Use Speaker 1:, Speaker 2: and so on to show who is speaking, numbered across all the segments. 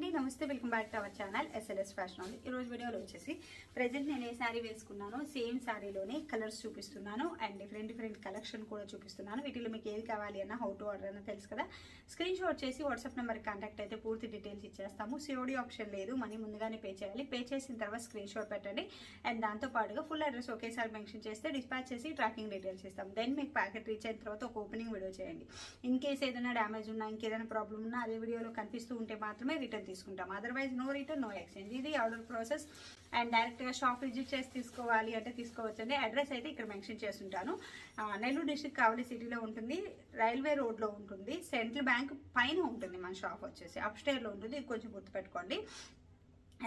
Speaker 1: నమస్తే welcome back to our channel SLS fashion ఉంది ఈ రోజు వీడియోలో వచ్చేసి ప్రజెంట్ నేను ఏ శారీ వేసుకున్నానో సేమ్ శారీలోనే కలర్స్ చూపిస్తున్నాను అండ్ డిఫరెంట్ డిఫరెంట్ కలెక్షన్ కూడా చూపిస్తున్నాను. వీటిలో మీకు ఏది కావాలి అన్న హౌ టు ఆర్డర్ అన్న తెలుసు కదా? స్క్రీన్ షాట్ చేసి వాట్సాప్ నెంబర్కి కాంటాక్ట్ అయితే పూర్తి డీటెయిల్స్ ఇచ్చేస్తాము. సిఓడి ఆప్షన్ లేదు మనీ ముందుగానే పే చేయాలి. పే చేసిన తర్వాత స్క్రీన్ షాట్ పెట్టండి అండ్ దాంతో పాటుగా ఫుల్ అడ్రస్ ఒకేసారి మెన్షన్ చేస్తే డిస్పాచ్ చేసి ట్రాకింగ్ డీటెయిల్స్ ఇస్తాం దెన్ మీకు ప్యాకెట్ రీచ్ అయిన తర్వాత ఒక ఓపెనింగ్ వీడియో చేయండి. ఇన్ కేస్ ఏదైనా డ్యామేజ్ ఉన్నా ఇంకేదైనా ప్రాబ్లం ఉన్నా అదే వీడియోలో కనిపిస్తూ ఉంటే మాత్రమే రిటర్న్ తీసుకుంటాం. Otherwise no return no exchange ఇది ఆర్డర్ ప్రాసెస్ అండ్ డైరెక్ట్గా షాప్ విజిట్ చేసి తీసుకోవాలి అంటే తీసుకోవచ్చండి. అడ్రస్ అయితే ఇక్కడ మెన్షన్ చేస్తుంటాను. నెల్లూరు డిస్ట్రిక్ట్ కావలి సిటీలో ఉంటుంది. రైల్వే రోడ్లో ఉంటుంది. సెంట్రల్ బ్యాంక్ పైన ఉంటుంది మన షాప్ వచ్చేసి. అప్స్టేర్లో ఉంటుంది. ఇది కొంచెం గుర్తుపెట్టుకోండి.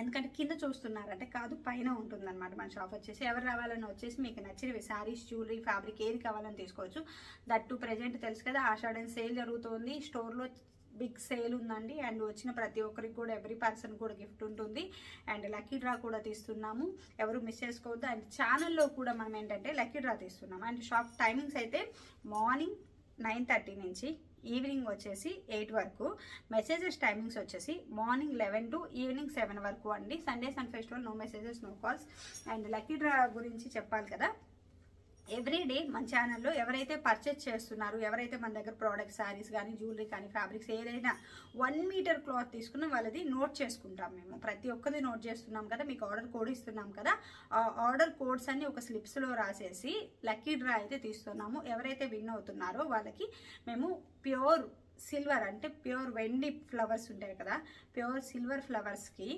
Speaker 1: ఎందుకంటే కింద చూస్తున్నారంటే కాదు పైన ఉంటుందన్నమాట మన షాప్ వచ్చేసి. ఎవరు రావాలని వచ్చేసి మీకు నచ్చినవి శారీస్ జ్యువెలరీ ఫ్యాబ్రిక్ ఏది కావాలని తీసుకోవచ్చు. దట్ టు ప్రజెంట్ తెలుసు కదా. ఆషాఢం సేల్ జరుగుతుంది. స్టోర్లో బిగ్ సేల్ ఉందండి. అండ్ వచ్చిన ప్రతి ఒక్కరికి కూడా ఎవ్రీ పర్సన్ కూడా గిఫ్ట్ ఉంటుంది. అండ్ లక్కీ డ్రా కూడా తీస్తున్నాము. ఎవరు మిస్ చేసుకోవద్దు. అండ్ ఛానల్లో కూడా మనం ఏంటంటే లక్కీ డ్రా తీస్తున్నాము అండ్ షాప్ టైమింగ్స్ అయితే మార్నింగ్ నైన్ థర్టీ నుంచి ఈవినింగ్ వచ్చేసి ఎయిట్ వరకు. మెసేజెస్ టైమింగ్స్ వచ్చేసి morning eleven to evening seven వరకు అండి. Sundays and festival no messages no calls. And lucky draw గురించి చెప్పాలి కదా. ఎవ్రీ డే మన ఛానల్లో ఎవరైతే పర్చేస్ చేస్తున్నారు ఎవరైతే మన దగ్గర ప్రోడక్ట్ శారీస్ కానీ జ్యువెలరీ కానీ ఫ్యాబ్రిక్స్ ఏదైనా వన్ మీటర్ క్లాత్ తీసుకున్న వాళ్ళది నోట్ చేసుకుంటాం మేము. ప్రతి ఒక్కది నోట్ చేస్తున్నాం కదా మీకు ఆర్డర్ కోడ్ ఇస్తున్నాం కదా ఆ ఆర్డర్ కోడ్స్ అన్ని ఒక స్లిప్స్లో రాసేసి లక్కీ డ్రా అయితే తీస్తున్నాము. ఎవరైతే విన్ అవుతున్నారో వాళ్ళకి మేము ప్యూర్ సిల్వర్ అంటే ప్యూర్ వెండి ఫ్లవర్స్ ఉంటాయి కదా ప్యూర్ సిల్వర్ ఫ్లవర్స్కి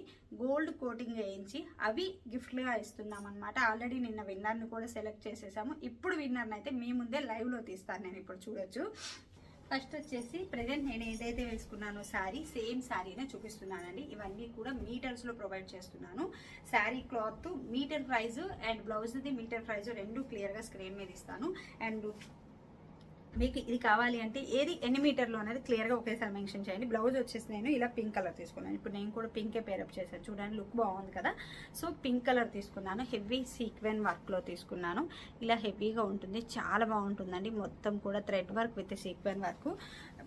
Speaker 1: గోల్డ్ కోటింగ్ వేయించి అవి గిఫ్ట్గా ఇస్తున్నాం అనమాట ఆల్రెడీ నిన్న విన్నర్ని కూడా సెలెక్ట్ చేసేసాము. ఇప్పుడు విన్నర్ని అయితే మీ ముందే లైవ్లో తీస్తాను నేను ఇప్పుడు చూడొచ్చు. ఫస్ట్ వచ్చేసి ప్రజెంట్ నేను ఏదైతే వేసుకున్నానో శారీ సేమ్ శారీనే చూపిస్తున్నానండి. ఇవన్నీ కూడా మీటర్స్లో ప్రొవైడ్ చేస్తున్నాను. Sari cloth metre price and బ్లౌజ్ది metre price రెండు క్లియర్గా స్క్రీన్ మీద ఇస్తాను. అండ్ మీకు ఇది కావాలి అంటే ఏది ఎన్ని మీటర్లో అనేది క్లియర్గా ఒకేసారి మెన్షన్ చేయండి. బ్లౌజ్ వచ్చేసి నేను ఇలా పింక్ కలర్ తీసుకున్నాను. ఇప్పుడు నేను కూడా పింకే పేరప్ చేశాను. చూడండి లుక్ బాగుంది కదా. సో పింక్ కలర్ తీసుకున్నాను. హెవీ సీక్వెన్ వర్క్లో తీసుకున్నాను. ఇలా హెవీగా ఉంటుంది. చాలా బాగుంటుందండి. మొత్తం కూడా thread work with sequin work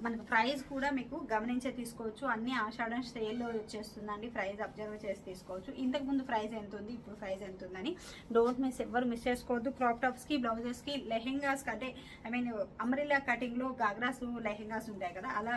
Speaker 1: మనకు ప్రైస్ కూడా మీకు గమనించే తీసుకోవచ్చు. అన్ని ఆషాఢం సేల్లో వచ్చేస్తుందండి. ప్రైస్ అబ్జర్వ్ చేసి తీసుకోవచ్చు. ఇంతకు ముందు ప్రైస్ ఎంత ఉంది? ఇప్పుడు ప్రైస్ ఎంత ఉందని. డోంట్ మిస్ ఎవరు మిస్ చేసుకోవద్దు. క్రాప్ టాప్స్కి బ్లౌజెస్కి లెహెంగాస్ అంటే ఐ మీన్ అమరిలా కటింగ్లో గాగ్రాస్ లెహెంగాస్ ఉంటాయి కదా. అలా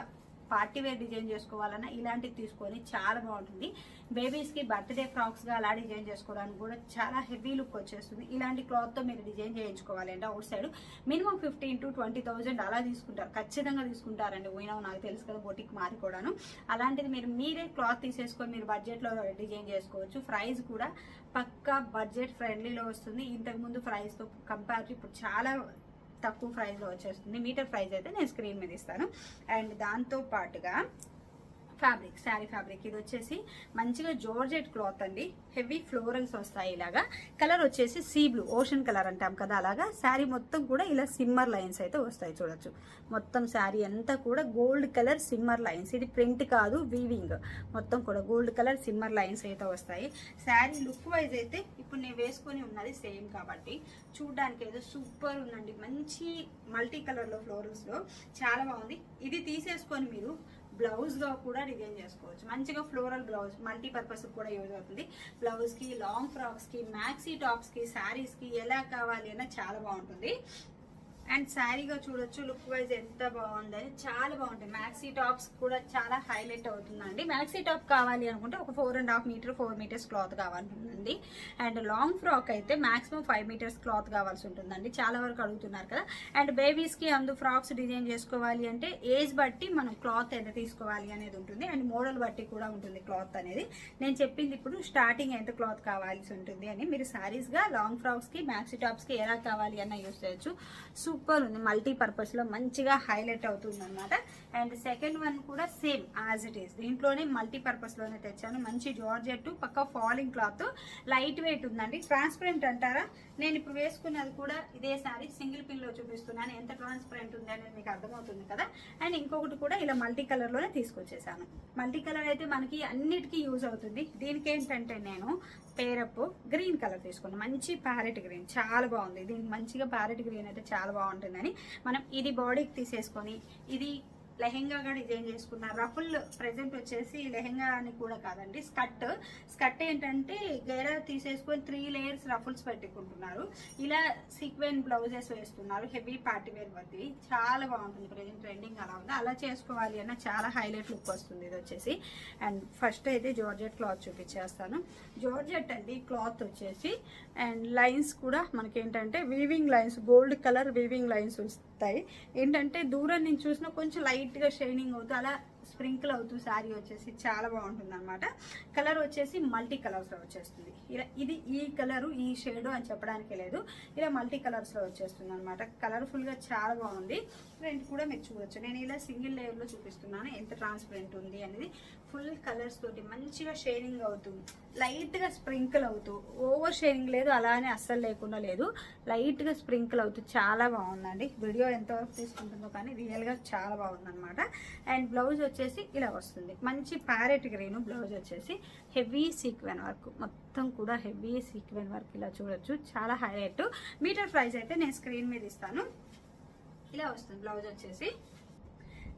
Speaker 1: పార్టీ వేర్ డిజైన్ చేసుకోవాలన్నా ఇలాంటివి తీసుకొని చాలా బాగుంటుంది. బేబీస్కి బర్త్డే ఫ్రాక్స్గా అలా డిజైన్ చేసుకోవడానికి కూడా చాలా హెవీ లుక్ వచ్చేస్తుంది. ఇలాంటి క్లాత్తో మీరు డిజైన్ చేయించుకోవాలి అంటే outside minimum fifteen to twenty thousand అలా తీసుకుంటారు. ఖచ్చితంగా తీసుకుంటారండి. పోయినా నాకు తెలుసు కదా బొటిక్ మారి కూడాను. అలాంటిది మీరు మీరే క్లాత్ తీసేసుకొని మీరు బడ్జెట్లో డిజైన్ చేసుకోవచ్చు. ప్రైస్ కూడా పక్కా బడ్జెట్ ఫ్రెండ్లీలో వస్తుంది. ఇంతకుముందు ప్రైస్తో కంపేర్ ఇప్పుడు చాలా తక్కువ ప్రైస్లో వచ్చేస్తుంది. మీటర్ ప్రైస్ అయితే నేను స్క్రీన్ మీద ఇస్తాను. అండ్ దాంతో పాటుగా ఫ్యాబ్రిక్ శారీ ఫ్యాబ్రిక్. ఇది వచ్చేసి మంచిగా జోర్జెట్ క్లాత్ అండి. హెవీ ఫ్లోరల్స్ వస్తాయి ఇలాగా. కలర్ వచ్చేసి సీ బ్లూ ఓషన్ కలర్ అంటాం కదా అలాగా. శారీ మొత్తం కూడా ఇలా సిమ్మర్ లైన్స్ అయితే వస్తాయి చూడొచ్చు. మొత్తం శారీ అంతా కూడా గోల్డ్ కలర్ సిమ్మర్ లైన్స్. ఇది ప్రింట్ కాదు వీవింగ్. మొత్తం కూడా గోల్డ్ కలర్ సిమ్మర్ లైన్స్ అయితే వస్తాయి. శారీ లుక్ వైజ్ అయితే ఇప్పుడు నేను వేసుకొని ఉన్నది సేమ్ కాబట్టి చూడడానికి ఏదో సూపర్ ఉందండి. మంచి మల్టీ కలర్లో ఫ్లోరల్స్లో. చాలా బాగుంది. ఇది తీసేసుకొని మీరు బ్లౌజ్గా కూడా డిజైన్ చేసుకోవచ్చు. మంచిగా ఫ్లోరల్ బ్లౌజ్ మల్టీపర్పస్ కూడా యూజ్ అవుతుంది. బ్లౌజ్కి లాంగ్ ఫ్రాక్స్కి మ్యాక్సీ టాప్స్కి శారీస్కి ఎలా కావాలి అన్న చాలా బాగుంటుంది. అండ్ శారీగా చూడొచ్చు లుక్ వైజ్ ఎంత బాగుంది చాలా బాగుంటుంది మ్యాక్సీ టాప్స్ కూడా చాలా హైలైట్ అవుతుందండి. మ్యాక్సీ టాప్ కావాలి అనుకుంటే ఒక four and half metre four metres cloth కావాలంటుందండి and long frock అయితే మాక్సిమం ఫైవ్ మీటర్స్ క్లాత్ కావాల్సి ఉంటుందండి. చాలా వరకు అడుగుతున్నారు కదా. అండ్ బేబీస్కి అందు ఫ్రాక్స్ డిజైన్ చేసుకోవాలి అంటే ఏజ్ బట్టి మనం క్లాత్ ఎంత తీసుకోవాలి అనేది ఉంటుంది. అండ్ మోడల్ బట్టి కూడా ఉంటుంది క్లాత్ అనేది. నేను చెప్పింది ఇప్పుడు స్టార్టింగ్ ఎంత క్లాత్ కావాల్సి ఉంటుంది అని. మీరు శారీస్గా లాంగ్ ఫ్రాక్స్కి మ్యాక్సీ టాప్స్కి ఎలా కావాలి అన్న యూస్ చేయొచ్చు. సూపర్ ఉంది. మల్టీ పర్పస్లో మంచిగా హైలైట్ అవుతుంది అనమాట అండ్ సెకండ్ వన్ కూడా సేమ్ యాజ్ ఇట్ ఈస్ దీంట్లోనే మల్టీ పర్పస్లోనే తెచ్చాను. మంచి జార్జెట్ పక్క ఫాలింగ్ క్లాత్. లైట్ వెయిట్ ఉందండి. ట్రాన్స్పరెంట్ అంటారా? నేను ఇప్పుడు వేసుకున్నది కూడా ఇదే సారీ. సింగిల్ పిన్లో చూపిస్తున్నాను. ఎంత ట్రాన్స్పరెంట్ ఉంది అనేది మీకు అర్థమవుతుంది కదా? అండ్ ఇంకొకటి కూడా ఇలా మల్టీ కలర్లోనే తీసుకొచ్చేసాను. మల్టీ కలర్ అయితే మనకి అన్నిటికీ యూజ్ అవుతుంది. దీనికి ఏంటంటే నేను పేరప్ గ్రీన్ కలర్ తీసుకున్నాను. మంచి ప్యారెట్ గ్రీన్. చాలా బాగుంది. దీనికి మంచిగా ప్యారెట్ గ్రీన్ అయితే చాలా బాగుంటుందని మనం ఇది బాడీకి తీసేసుకొని ఇది లెహెంగాగా డిజైన్ చేసుకున్నారు. రఫుల్ ప్రజెంట్ వచ్చేసి లెహెంగా అని కూడా కాదండి స్కర్ట్. స్కర్ట్ ఏంటంటే గేర తీసేసుకొని త్రీ లేయర్స్ రఫుల్స్ పెట్టుకుంటున్నారు. ఇలా సీక్వెన్ బ్లౌజెస్ వేస్తున్నారు హెవీ పార్టీ వేర్ వద్ది. చాలా బాగుంటుంది ప్రజెంట్ ట్రెండింగ్ అలా ఉంది. అలా చేసుకోవాలి అన్న చాలా హైలైట్ లుక్ వస్తుంది ఇది వచ్చేసి. అండ్ ఫస్ట్ అయితే జార్జెట్ క్లాత్ చూపించేస్తాను. జార్జెట్ అండి క్లాత్ వచ్చేసి. అండ్ లైన్స్ కూడా మనకి ఏంటంటే weaving lines gold colour weaving lines వస్తాయి. ఏంటంటే దూరం నుంచి చూసినా కొంచెం లైట్గా షైనింగ్ అవుతుంది. అలా స్ప్రింకిల్ అవుతూ శారీ వచ్చేసి చాలా బాగుంటుంది అనమాట కలర్ వచ్చేసి మల్టీ కలర్స్లో వచ్చేస్తుంది. ఇలా ఇది ఈ కలరు ఈ షేడు అని చెప్పడానికి లేదు. ఇలా మల్టీ కలర్స్లో వచ్చేస్తుంది అనమాట కలర్ఫుల్గా చాలా బాగుంది. ప్రింట్ కూడా మీరు చూడొచ్చు. నేను ఇలా సింగిల్ లేయర్లో చూపిస్తున్నాను. ఎంత ట్రాన్స్పరెంట్ ఉంది అనేది ఫుల్ కలర్స్ తోటి మంచిగా షేడింగ్ అవుతుంది లైట్గా స్ప్రింకిల్ అవుతూ ఓవర్ షేడింగ్ లేదు అలానే అస్సలు లేకుండా లేదు. లైట్గా స్ప్రింకిల్ అవుతూ చాలా బాగుందండి. వీడియో ఎంతవరకు తీసుకుంటుందో కానీ రియల్గా చాలా బాగుందనమాట అండ్ బ్లౌజ్ వచ్చేసి ఇలా వస్తుంది. మంచి ప్యారెట్ గ్రీన్ బ్లౌజ్ వచ్చేసి హెవీ సీక్వెన్ వర్క్ మొత్తం కూడా హెవీ సీక్వెన్ వర్క్ ఇలా చూడొచ్చు. చాలా హైలైట్ మీటర్ ప్రైస్ అయితే నేను స్క్రీన్ మీద ఇస్తాను. ఇలా వస్తుంది బ్లౌజ్ వచ్చేసి.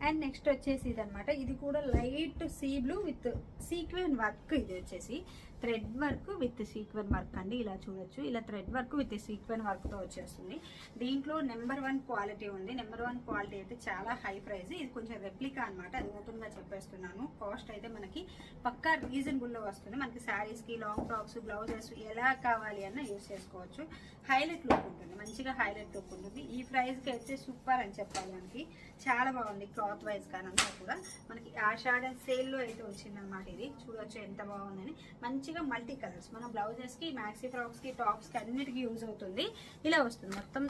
Speaker 1: అండ్ నెక్స్ట్ వచ్చేసి ఇదనమాట ఇది కూడా light sea blue with sequin work ఇది వచ్చేసి. Thread work with sequin work అండి. ఇలా చూడొచ్చు. ఇలా థ్రెడ్ వర్క్ విత్ సీక్వెన్ వర్క్తో వచ్చేస్తుంది. దీంట్లో నెంబర్ వన్ క్వాలిటీ ఉంది. నెంబర్ వన్ క్వాలిటీ అయితే చాలా హై ప్రైస్ ఇది కొంచెం రెప్లికా అనమాట అది ఓపెన్గా చెప్పేస్తున్నాను. కాస్ట్ అయితే మనకి పక్కా రీజనబుల్లో వస్తుంది. మనకి శారీస్కి లాంగ్ ఫ్రాక్స్ బ్లౌజెస్ ఎలా కావాలి అన్న యూస్ చేసుకోవచ్చు. హైలైట్ లుక్ ఉంటుంది. మంచిగా హైలైట్ లుక్ ఉంటుంది. ఈ ప్రైస్కి అయితే సూపర్ అని చెప్పాలి మనకి. చాలా బాగుంది. క్లాత్ వైజ్ కానంతా కూడా మనకి ఆషాఢ సేల్లో అయితే వచ్చిందనమాట ఇది. చూడొచ్చు ఎంత బాగుందని. మంచిగా మల్టీ కలర్స్. మన బ్లౌజెస్కి మ్యాక్సీ ఫ్రాక్స్కి టాప్స్కి అన్నిటికీ యూజ్ అవుతుంది. ఇలా వస్తుంది మొత్తం.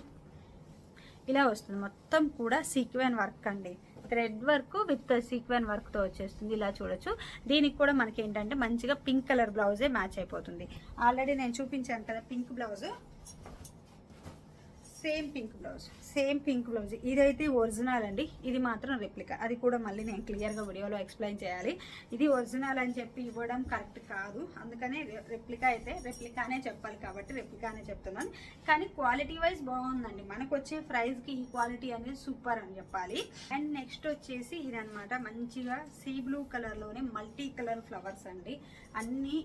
Speaker 1: ఇలా వస్తుంది. మొత్తం కూడా సీక్వెన్ వర్క్ అండి. థ్రెడ్ వర్క్ విత్ సీక్వెన్ వర్క్తో వచ్చేస్తుంది. ఇలా చూడొచ్చు. దీనికి కూడా మనకి ఏంటంటే మంచిగా పింక్ కలర్ బ్లౌజే మ్యాచ్ అయిపోతుంది. ఆల్రెడీ నేను చూపించాను కదా pink blouse same pink blouse same pink blouse. ఇదైతే ఒరిజినల్ అండి. ఇది మాత్రం రెప్లికా. అది కూడా మళ్ళీ నేను క్లియర్గా వీడియోలో ఎక్స్ప్లెయిన్ చేయాలి. ఇది ఒరిజినల్ అని చెప్పి ఇవ్వడం కరెక్ట్ కాదు. అందుకనే రెప్లికా అయితే రెప్లికానే చెప్పాలి కాబట్టి రెప్లికానే చెప్తున్నాను. కానీ క్వాలిటీ వైజ్ బాగుందండి. మనకు వచ్చే ప్రైస్కి ఈ క్వాలిటీ అనేది సూపర్ అని చెప్పాలి. అండ్ నెక్స్ట్ వచ్చేసి ఇది అనమాట మంచిగా సీ బ్లూ కలర్లోనే మల్టీ కలర్ ఫ్లవర్స్ అండి. అన్నీ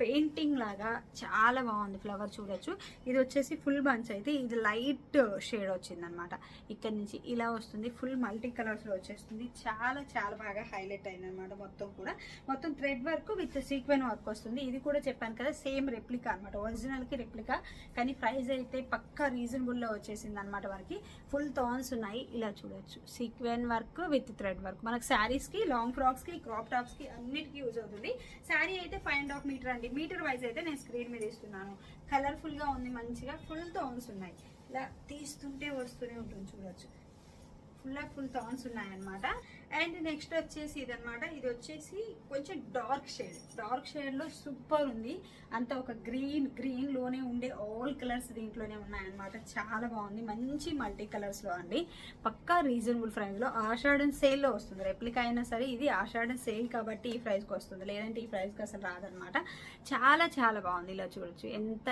Speaker 1: పెయింటింగ్ లాగా చాలా బాగుంది ఫ్లవర్ చూడొచ్చు. ఇది వచ్చేసి ఫుల్ బంచ్ అయితే ఇది లైట్ షేడ్ వచ్చిందనమాట. ఇక్కడ నుంచి ఇలా వస్తుంది ఫుల్ మల్టీ కలర్స్లో వచ్చేస్తుంది. చాలా చాలా బాగా హైలైట్ అయిందనమాట మొత్తం కూడా. మొత్తం thread work with sequin work వస్తుంది. ఇది కూడా చెప్పాను కదా సేమ్ రెప్లికా అనమాట ఒరిజినల్కి రెప్లికా కానీ ప్రైస్ అయితే పక్కా రీజనబుల్లో వచ్చేసింది అనమాట మనకి ఫుల్ థాన్స్ ఉన్నాయి. ఇలా చూడొచ్చు. Sequin work with thread work. మనకి శారీస్కి లాంగ్ ఫ్రాక్స్కి క్రాప్ టాప్స్కి అన్నిటికీ యూజ్ అవుతుంది. శారీ అయితే ఫైవ్ అండ్ హాఫ్ మీటర్ అండి. మీటర్ వైజ్ అయితే నేను స్క్రీన్ మీద ఇస్తున్నాను. కలర్ఫుల్గా ఉంది మంచిగా ఫుల్ టోన్స్ ఉన్నాయి ఇలా తీస్తుంటే వస్తూనే ఉంటుంది చూడొచ్చు. ఫుల్ అండ్ ఫుల్ థాన్స్ ఉన్నాయన్నమాట. అండ్ నెక్స్ట్ వచ్చేసి ఇదనమాట ఇది వచ్చేసి కొంచెం డార్క్ షేడ్ డార్క్ షేడ్లో సూపర్ ఉంది. అంత ఒక గ్రీన్ గ్రీన్లోనే ఉండే ఆల్ కలర్స్ దీంట్లోనే ఉన్నాయన్నమాట. చాలా బాగుంది. మంచి మల్టీ కలర్స్లో అండి. పక్కా రీజనబుల్ ప్రైస్లో ఆషాఢన్ సేల్లో వస్తుంది. రెప్లికా అయినా సరే ఇది ఆషాఢన్ సేల్ కాబట్టి ఈ ప్రైస్కి వస్తుంది. లేదంటే ఈ ప్రైస్కి అసలు రాదనమాట చాలా చాలా బాగుంది. ఇలా చూడొచ్చు. ఎంత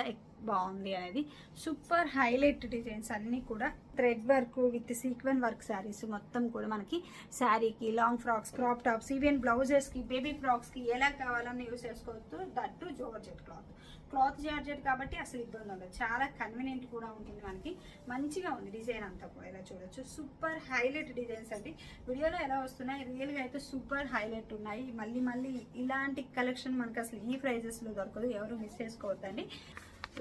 Speaker 1: బాగుంది అనేది. సూపర్ హైలైట్ డిజైన్స్ అన్నీ కూడా thread work with sequin work saris మొత్తం కూడా మనకి శారీకి long frocks crop tops even బ్లౌజెస్కి baby ఫ్రాక్స్కి ఎలా కావాలన్నా యూస్ చేసుకోవచ్చు. That georgette cloth cloth georgette కాబట్టి అసలు ఇబ్బంది ఉండదు. చాలా కన్వీనియంట్ కూడా ఉంటుంది మనకి. మంచిగా ఉంది డిజైన్ అంతా కూడా ఇలా చూడొచ్చు. సూపర్ హైలైట్ డిజైన్స్ అండి. వీడియోలో ఎలా వస్తున్నాయి? రియల్గా అయితే సూపర్ హైలైట్ ఉన్నాయి. మళ్ళీ మళ్ళీ ఇలాంటి కలెక్షన్ మనకి అసలు ఈ ప్రైజెస్లో దొరకదు. ఎవరు మిస్ చేసుకోవద్దండి.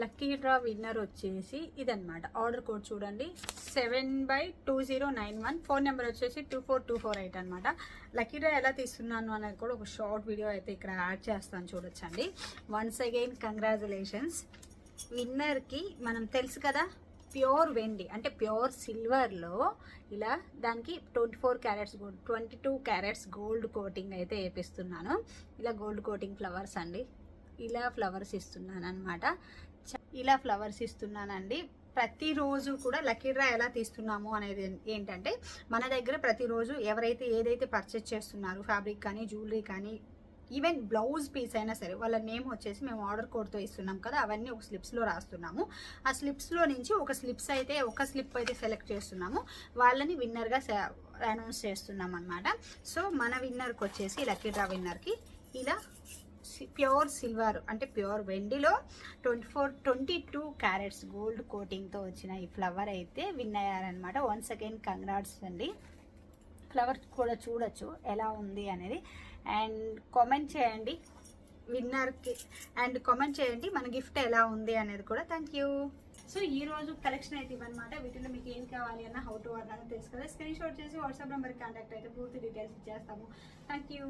Speaker 1: లక్కీ డ్రా విన్నర్ వచ్చేసి ఇదన్నమాట. ఆర్డర్ కోడ్ చూడండి. Seven by two zero nine one. Phone number వచ్చేసి two four two four eight అనమాట లక్కీ డ్రా ఎలా తీస్తున్నాను అనేది కూడా ఒక షార్ట్ వీడియో అయితే ఇక్కడ యాడ్ చేస్తాను చూడొచ్చండి. Once again congratulations. విన్నర్కి మనం తెలుసు కదా ప్యూర్ వెండి అంటే ప్యూర్ సిల్వర్లో ఇలా దానికి twenty four carats gold twenty two carats gold coating అయితే వేపిస్తున్నాను. ఇలా గోల్డ్ కోటింగ్ ఫ్లవర్స్ అండి. ఇలా ఫ్లవర్స్ ఇస్తున్నాను అనమాట ఇలా ఫ్లవర్స్ ఇస్తున్నానండి. ప్రతిరోజు కూడా లక్కీ డ్రా ఎలా తీస్తున్నాము అనేది ఏంటంటే మన దగ్గర ప్రతిరోజు ఎవరైతే ఏదైతే పర్చేస్ చేస్తున్నారు ఫ్యాబ్రిక్ కానీ జ్యువెలరీ కానీ ఈవెన్ బ్లౌజ్ పీస్ అయినా సరే వాళ్ళ నేమ్ వచ్చేసి మేము ఆర్డర్ కోడ్తో ఇస్తున్నాం కదా అవన్నీ ఒక స్లిప్స్లో రాస్తున్నాము. ఆ స్లిప్స్లో నుంచి ఒక స్లిప్స్ అయితే ఒక స్లిప్ అయితే సెలెక్ట్ చేస్తున్నాము. వాళ్ళని విన్నర్గా అనౌన్స్ చేస్తున్నాం అనమాట సో మన విన్నర్కి వచ్చేసి లక్కీ డ్రా విన్నర్కి ఇలా ప్యూర్ సిల్వర్ అంటే pure వెండిలో twenty four twenty two carats gold కోటింగ్తో వచ్చిన ఈ ఫ్లవర్ అయితే విన్ అయ్యారనమాట వన్స్ అగైన్ కంగ్రాట్స్ అండి. ఫ్లవర్ కూడా చూడొచ్చు ఎలా ఉంది అనేది. అండ్ కామెంట్ చేయండి విన్నర్కి అండ్ కామెంట్ చేయండి మన గిఫ్ట్ ఎలా ఉంది అనేది కూడా. Thank you. సో ఈ రోజు కలెక్షన్ అయితే ఇవన్నమాట వీటిలో మీకు ఏం కావాలి అన్న హౌ టు ఆర్డర్ అని తెలుసుకోవాలి స్క్రీన్ షాట్ చేసి వాట్సాప్ నెంబర్కి కాంటాక్ట్ అయితే పూర్తి డీటెయిల్స్ ఇచ్చేస్తాము. Thank you.